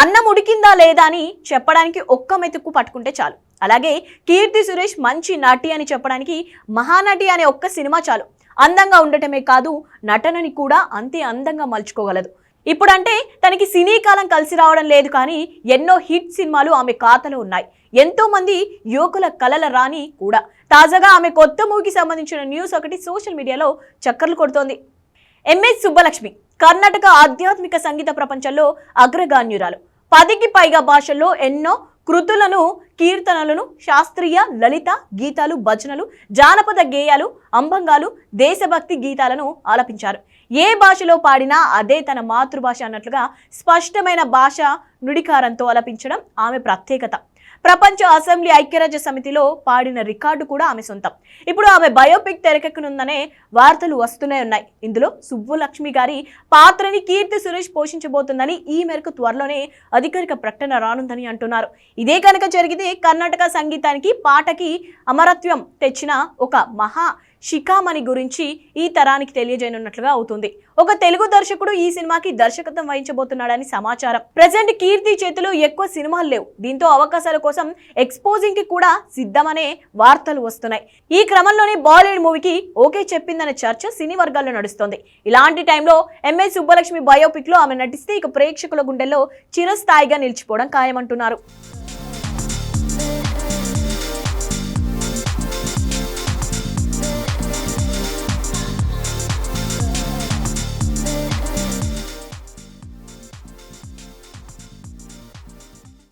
అన్నం ఉడికిందా లేదా అని చెప్పడానికి ఒక్క మెతుకు పట్టుకుంటే చాలు. అలాగే కీర్తి సురేష్ మంచి నటి అని చెప్పడానికి మహానటి అనే ఒక్క సినిమా చాలు. అందంగా ఉండటమే కాదు నటనని కూడా అంతే అందంగా మలుచుకోగలదు. ఇప్పుడంటే తనకి సినీ కాలం కలిసి రావడం లేదు కానీ ఎన్నో హిట్ సినిమాలు ఆమె ఖాతాలో ఉన్నాయి. ఎంతోమంది యువకుల కలల రాణి కూడా. తాజాగా ఆమె కొత్త మూవీకి సంబంధించిన న్యూస్ ఒకటి సోషల్ మీడియాలో చక్కర్లు కొడుతోంది. ఎంఎస్ సుబ్బలక్ష్మి కర్ణాటక ఆధ్యాత్మిక సంగీత ప్రపంచంలో అగ్రగాన్యురాలు. పదికి పైగా భాషల్లో ఎన్నో కృతులను కీర్తనలను శాస్త్రీయ లలిత గీతాలు భజనలు జానపద గేయాలు అంబంగాలు దేశభక్తి గీతాలను ఆలపించారు. ఏ భాషలో పాడినా అదే తన మాతృభాష అన్నట్లుగా స్పష్టమైన భాష నుడికారంతో ఆలపించడం ఆమె ప్రత్యేకత. ప్రపంచ అసెంబ్లీ ఐక్యరాజ్య సమితిలో పాడిన రికార్డు కూడా ఆమె సొంతం. ఇప్పుడు ఆమె బయోపిక్ తెరకెక్కనుందనే వార్తలు వస్తూనే ఉన్నాయి. ఇందులో సుబ్బులక్ష్మి గారి పాత్రని కీర్తి సురేష్ పోషించబోతుందని ఈ మేరకు త్వరలోనే అధికారిక ప్రకటన రానుందని అంటున్నారు. ఇదే కనుక జరిగితే కర్ణాటక సంగీతానికి పాటకి అమరత్వం తెచ్చిన ఒక మహా శిఖామణి గురించి ఈ తరానికి తెలియజేయనున్నట్లుగా అవుతుంది. ఒక తెలుగు దర్శకుడు ఈ సినిమాకి దర్శకత్వం వహించబోతున్నాడని సమాచారం. ప్రజెంట్ కీర్తి చేతిలో ఎక్కువ సినిమాలు లేవు. దీంతో అవకాశాల కోసం ఎక్స్పోజింగ్కి కూడా సిద్ధమనే వార్తలు వస్తున్నాయి. ఈ క్రమంలోనే బాలీవుడ్ మూవీకి ఓకే చెప్పిందనే చర్చ సినీ వర్గాల్లో నడుస్తోంది. ఇలాంటి టైంలో ఎంఎస్ సుబ్బలక్ష్మి బయోపిక్లో ఆమె నటిస్తే ఇక ప్రేక్షకుల గుండెల్లో చిరస్థాయిగా నిలిచిపోవడం ఖాయమంటున్నారు.